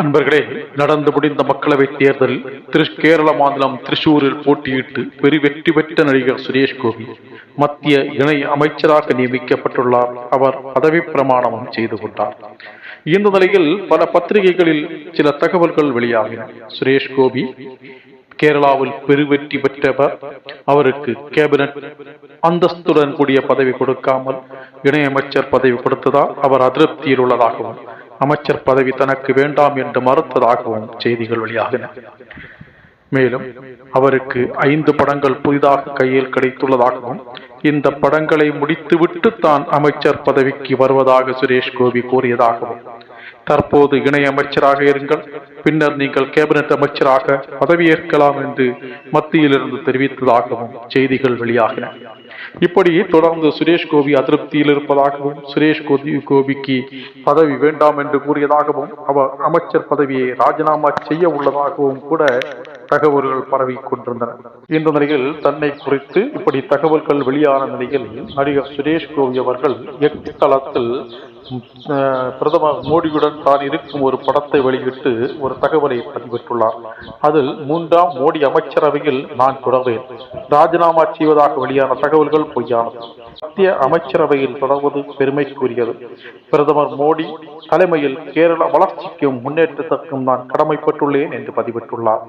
அன்பர்களே நடந்து முடிந்த மக்களவைத் தேர்தலில் திரு கேரள மாநிலம் திரிசூரில் போட்டியிட்டு பெரு வெற்றி பெற்ற நடிகர் சுரேஷ் கோபி மத்திய இணை அமைச்சராக நியமிக்கப்பட்டுள்ளார். அவர் பதவி பிரமாணமும் செய்து கொண்டார். இந்த நிலையில் பல பத்திரிகைகளில் சில தகவல்கள் வெளியாகின. சுரேஷ் கோபி கேரளாவில் பெருவெற்றி பெற்றவர். அவருக்கு கேபினட் அந்தஸ்துடன் கூடிய பதவி கொடுக்காமல் இணையமைச்சர் பதவி கொடுத்ததால் அவர் அதிருப்தியில் உள்ளதாகவும் அமைச்சர் பதவி தனக்கு வேண்டாம் என்று மறுத்ததாகவும் செய்திகள் வெளியாகின. மேலும் அவருக்கு ஐந்து படங்கள் புதிதாக கையில் கிடைத்துள்ளதாகவும் இந்த படங்களை முடித்துவிட்டு தான் அமைச்சர் பதவிக்கு வருவதாக சுரேஷ் கோபி கூறியதாகவும் தற்போது இணை அமைச்சராக இருங்கள். பின்னர் நீங்கள் கேபினட் அமைச்சராக பதவியேற்கலாம் என்று மத்தியிலிருந்து தெரிவித்ததாகவும் செய்திகள் வெளியாகின. இப்படி தொடர்ந்து சுரேஷ் கோபி அதிருப்தியில் இருப்பதாகவும் சுரேஷ் கோபி கோபிக்கு பதவி வேண்டாம் என்று கூறியதாகவும் அவர் அமைச்சர் பதவியை ராஜினாமா செய்ய உள்ளதாகவும் கூட தகவல்கள் பரவி கொண்டிருந்தன. இந்த நிலையில் தன்னை குறித்து இப்படி தகவல்கள் வெளியான நிலையில் நடிகர் சுரேஷ் கோபி அவர்கள் எக்ஸ் தளத்தில் பிரதமர் மோடியுடன் தான் இருக்கும் ஒரு படத்தை வெளியிட்டு ஒரு தகவலை பதிவிட்டுள்ளார். அதில் மூன்றாம் மோடி அமைச்சரவையில் நான் தொடர்வேன். ராஜினாமா செய்வதாக வெளியான தகவல்கள் பொய்யானது. மத்திய அமைச்சரவையில் தொடர்வது பெருமைக்குரியது. பிரதமர் மோடி தலைமையில் கேரள வளர்ச்சிக்கும் முன்னேற்றத்திற்கும் நான் கடமைப்பட்டுள்ளேன் என்று பதிவிட்டுள்ளார்.